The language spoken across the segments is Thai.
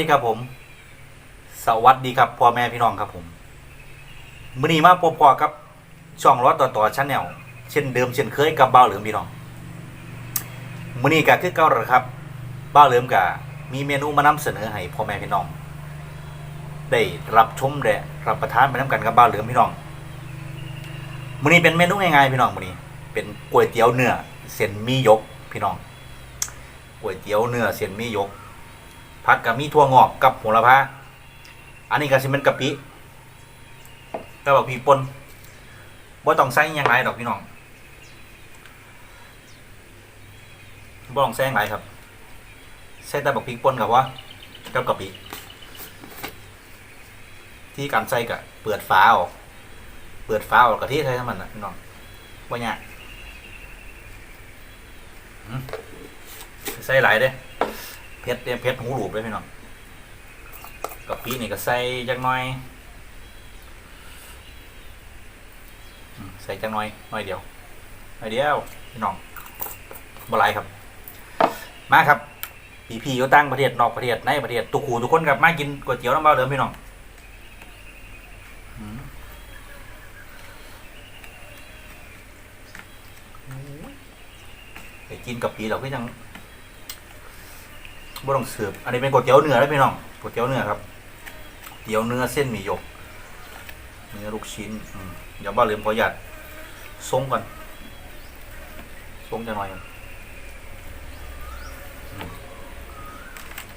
สวัสดีครับผม สวัสดีครับพ่อแม่พี่น้องครับผมมือนี้มาพบพอกับช่องรถต่อต่อชาแนลเช่นเดิมเช่นเคยกับบ้าเหลือมพี่น้องมือนี้ก็คือเก่าแล้วครับบ้าเหลือมก็มีเมนูมานำเสนอให้พ่อแม่พี่น้อง ได้รับชมและรับประทานไปน้ำกันกับบ้าเหลือมพี่น้องมือนี้เป็นเมนูง่ายๆพี่น้องมือนี้ เป็นก๋วยเตี๋ยวเนื้อเส้นมียกพี่น้องก๋วยเตี๋ยวเนื้อเส้นมียก ผักกับมีถั่วงอกกับโหระพาอันนี้ก็สิเป็นกะปิก็บอกพี่ปนบ่ต้องใส่ยังไรดอกพี่น้องบ่ต้องใส่ยังไรครับใส่แต่บักพริกป่นกับว่ากับกะปิที่การใส่กะเปิดฝาออกเปิดฝาออกกะทิใส่ทั้งมันนะพี่น้องว่ายากใส่หลายเด้ เพชรเนี่ยเพชรหูหลูบเลยพี่น้องกับปีนี่ก็ใส่จักหน่อยใส่จักหน่อยหน่อยเดียวหน่อยเดียวพี่น้องบหลายครับ มาครับพี่พี่อยู่ตั้งประเทศนอกประเทศในประเทศทุกขู่ทุกคนครับมากินก๋วยเตี๋ยวน้ำเบาเดิมพี่น้องไปกินกับปีเราก็ยัง บ่ต้องเสิร์ฟอันนี้เป็นก๋วยเตี๋ยวเนื้อแล้วพี่น้องก๋วยเตี๋ยวเนื้อครับเตี๋ยวเนื้อเส้นหมี่หยก เนื้อลูกชิ้นอืมเดี๋ยวบ้าลืมขอหยัดทรงก่อนทรงจะหน่อย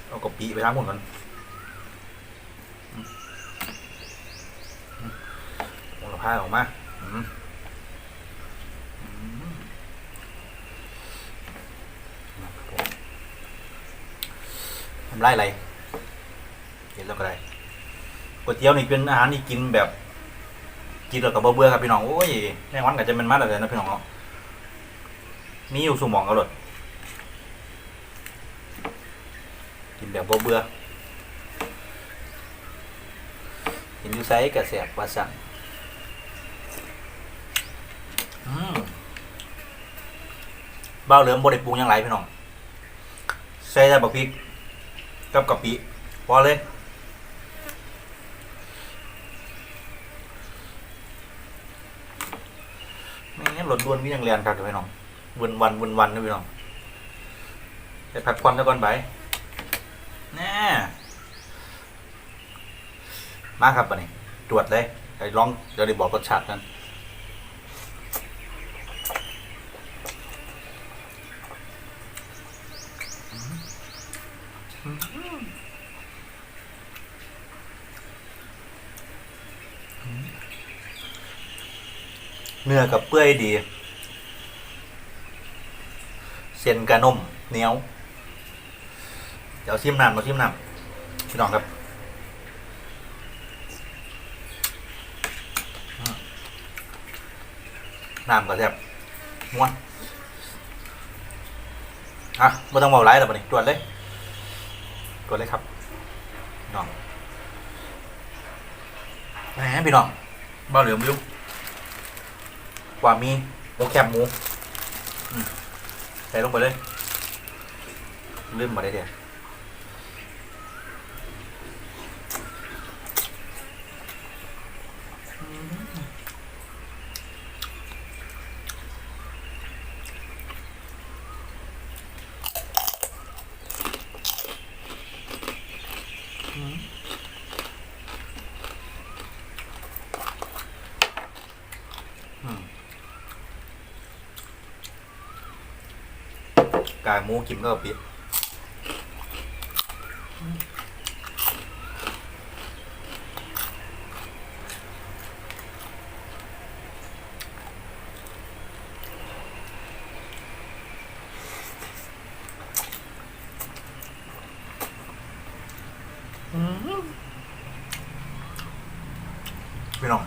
เอากะปิไปล้งหมดก่อนมอืมเอาละพาออกมาอืมอืมครับผม ทำไรอะไรเห็นแล้วก็ได้ก๋วยเตี๋ยวนี่เป็นอาหารที่กินแบบ กินแล้วก็บ่เบื่อครับพี่น้องโอ้ยแม่วันก็จะเป็นมาแล้วเลยนะพี่น้องเนาะมีอยู่สมองก็หลดกินแบบบ่เบื่อกินอยู่ไซกระแสบว่าสั่งเบ้าเหลือมบริปรุงยังไรพี่น้องใส่แต่บักพริก กับกะปิพอเลยไม่งั้นหลดดวนวิ่งเรียนครับเดี๋ยวพี่น้องวันวันวันวันนะพี่น้องไปพักผ่อนแล้วก่อนไปแน่มาครับปันนี้ตรวจเลยเดี๋ยวลองเดี๋ยวได้บอกรสชาติกัน เนื้อกับเปื่อยดี เส้นกระนมเหนียว เดี๋ยวชิมน้ำมาชิมน้ำพี่น้องครับน้ำก็แซ่บม้วนอะไม่ต้องเบาไลายแล้วปะนี่ตรวจเลย ตรวจเลยครับพี่น้องแหมพี่น้องเบาเหลือมยุ่กว่ามีโมแคบหมูใส่ลงไปเลยลืมมาได้เดียว กายมูกิมก็ปิดพี่น้อง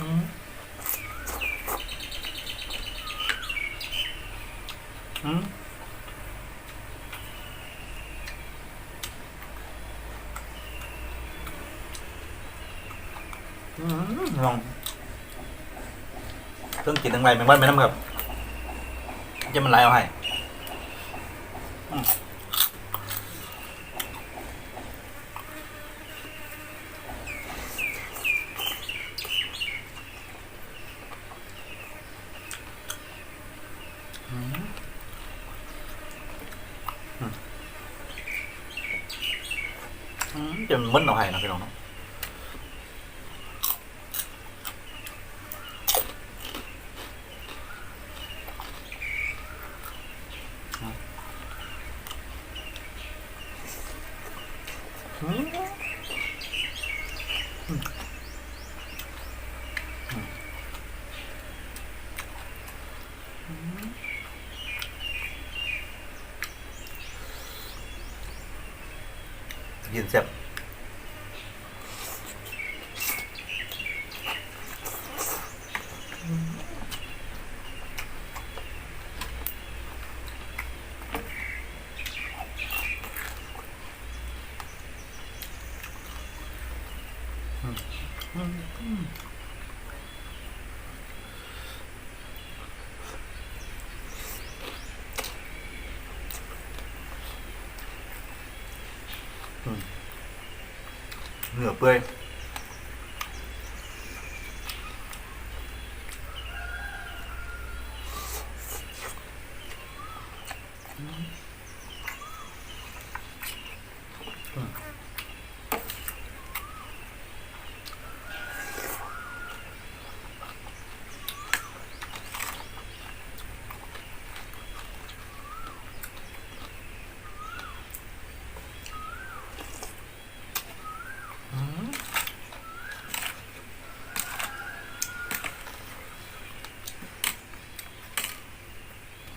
อืม อืม ลองเครื่องกินทั้งไรแมงวันแม่น้ำครับจะมันไหลเอาให้จะมันมึนเอาให้นะพี่น้องเนาะ อืม ยินเสียบเนื้ อเปื่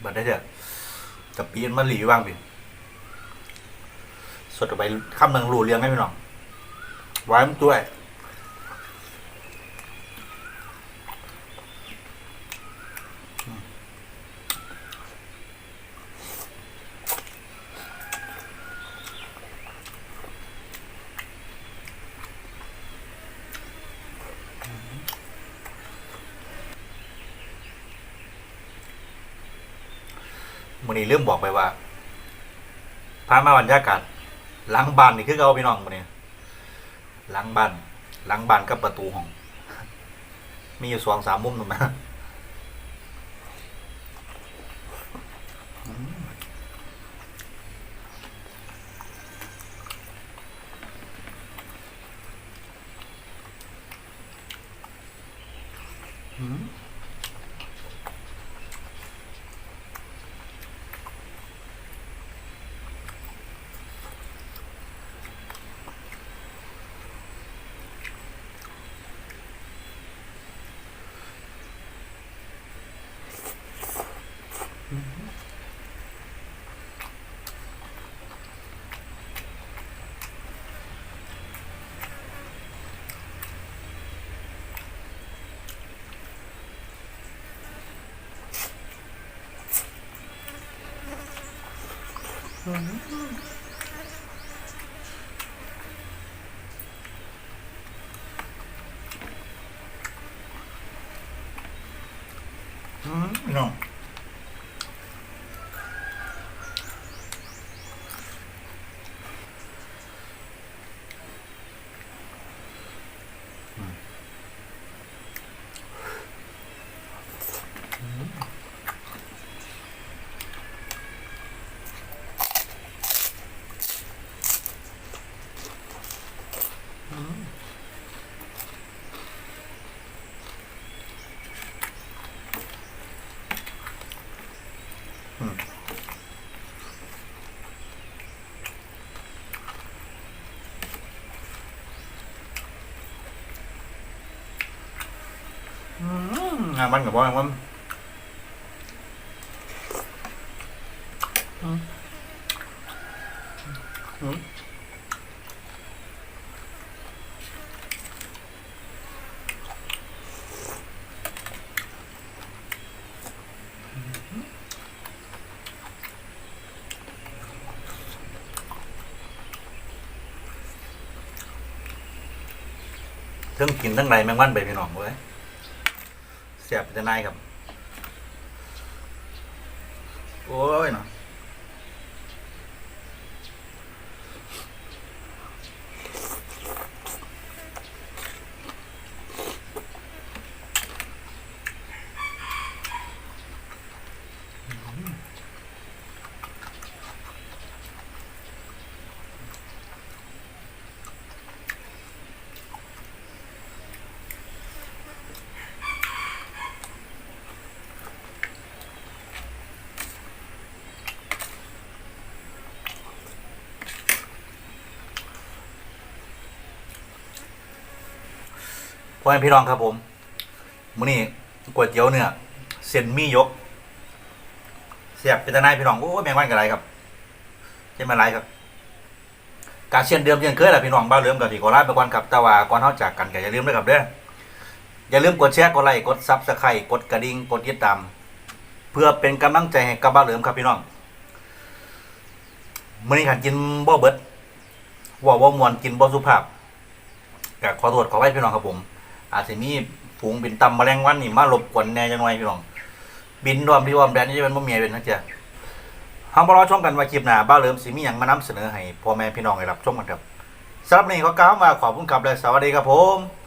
บัดได้เถอะกับปีนมาหลีว่างพี่สดไปคำหนึ่งรูเรียงให้พี่น้องไว้มันตัวไมันนี้เริ่มบอกไปว่าพามาบรรยากาศหลังบ้านนี่คือเอาพี่น้องมันนี้หลังบ้านหลังบ้านกับประตูห้อง มีอยู่สองสามมุมตรงนั้นอืม อืมพี่น้องอืมอืม งานมันกับว่ามันอืมอืมทั้งกินทั้งไรแมงวันไปพี่น้องเว้ย เสียบจะนายครับ โอ้ยเนาะพ่ อแม่พี่น้องครับผมมื้อนี้ก๋วยเตี๋ยวเนื้อเส้นมี่ยกเสียบเป็นตะนายพี่น้องโอ้แมงวันกับไรครับเช่นมาไรครับ การเช่นเดิมเช่นเคยแหละพี่น้องบ้าเริ่มกับที่โคราไปก่อนครับต่ว่าก่อนเขาจากกันก็อย่าลืมด้วยครับเด้ออย่าลืมกดแชร์กดไลค์กดซับสไครต์กดกระดิ่งกดติดตามเพื่อเป็นกำลังใจให้กับบ้านเริ่มครับพี่น้องมื้อนี้ขันกินบ่เบิดว่าว่ามวนกินบ่สุภาพก็ขอโทษขอไว้พี่น้องครับผม อาจจะมีฝูงบินตำแมลงวันนี่มาหลบกวนแน่จังหน่อยพี่น้อง บินรวมที่รวมแดนนี่จะเป็นบ่เมียเป็นนะเจ้าห้องบ่อชมกันว่าคลิปหน้าบ้าเริ่มสิมีอย่างมานำเสนอให้พ่อแม่พี่น้องได้รับชมกันครับสำหรับนี้ก็กล่าวมาขอบคุณครับและสวัสดีครับผม